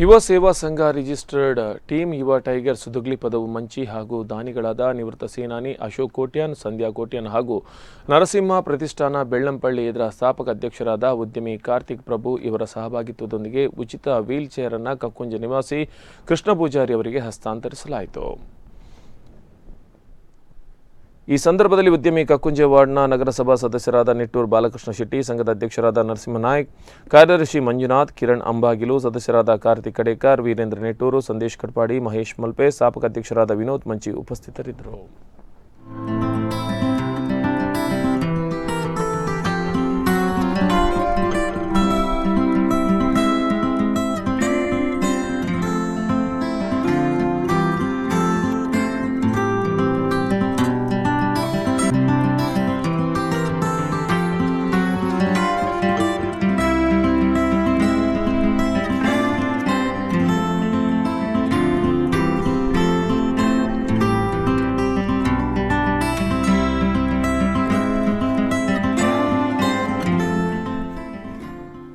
Yuva Seva Sangha registered team Yuva Tigers Sudugli Padavu Manchi ಹಾಗೂ ದಾನಿಗಳಾದ ನಿವೃತ್ತ ಸೇನಾನಿ ಅಶೋಕ್ ಕೋಟ್ಯಾನ್, ಸಂಧ್ಯಾ ಕೋಟ್ಯಾನ್ ಹಾಗೂ ನರಸಿಂಹ ಪ್ರತಿಷ್ಠಾನ ಬೆಳ್ಳಂಪಳ್ಳಿ ಇದರ ಸ್ಥಾಪಕ ಅಧ್ಯಕ್ಷರಾದ ಉದ್ಯಮಿ ಕಾರ್ತಿಕ್ ಪ್ರಭು ಇವರ ಸಹಭಾಗಿತ್ವದೊಂದಿಗೆ ಉಚಿತ ವೀಲ್ ಚೇರ್ ಅನ್ನು ಕಕ್ಕುಂಜ ನಿವಾಸಿ ಕೃಷ್ಣ ಪೂಜಾರಿ ಅವರಿಗೆ ಹಸ್ತಾಂತರಿಸಲಾಯಿತು. ಈ ಸಂದರ್ಭದಲ್ಲಿ ಉದ್ಯಮಿ ಕಕ್ಕುಂಜೆ ವಾರ್ಡ್ನ ನಗರಸಭಾ ಸದಸ್ಯರಾದ ನಿಟ್ಟೂರು ಬಾಲಕೃಷ್ಣ ಶೆಟ್ಟಿ, ಸಂಘದ ಅಧ್ಯಕ್ಷರಾದ ನರಸಿಂಹ ನಾಯಕ್ ಕಾರ್ಯದರ್ಶಿ ಮಂಜುನಾಥ್, ಕಿರಣ್ ಅಂಬಾಗಿಲು, ಸದಸ್ಯರಾದ ಕಾರ್ತಿಕ್ ಕಡೇಕರ್, ವೀರೇಂದ್ರ ನಿಟ್ಟೂರು, ಸಂದೇಶ್ ಕಟ್ಪಾಡಿ, ಮಹೇಶ್ ಮಲ್ಪೆ, ಸ್ಥಾಪಕ ಅಧ್ಯಕ್ಷರಾದ ವಿನೋದ್ ಮಂಚಿ ಉಪಸ್ಥಿತರಿದ್ದರು.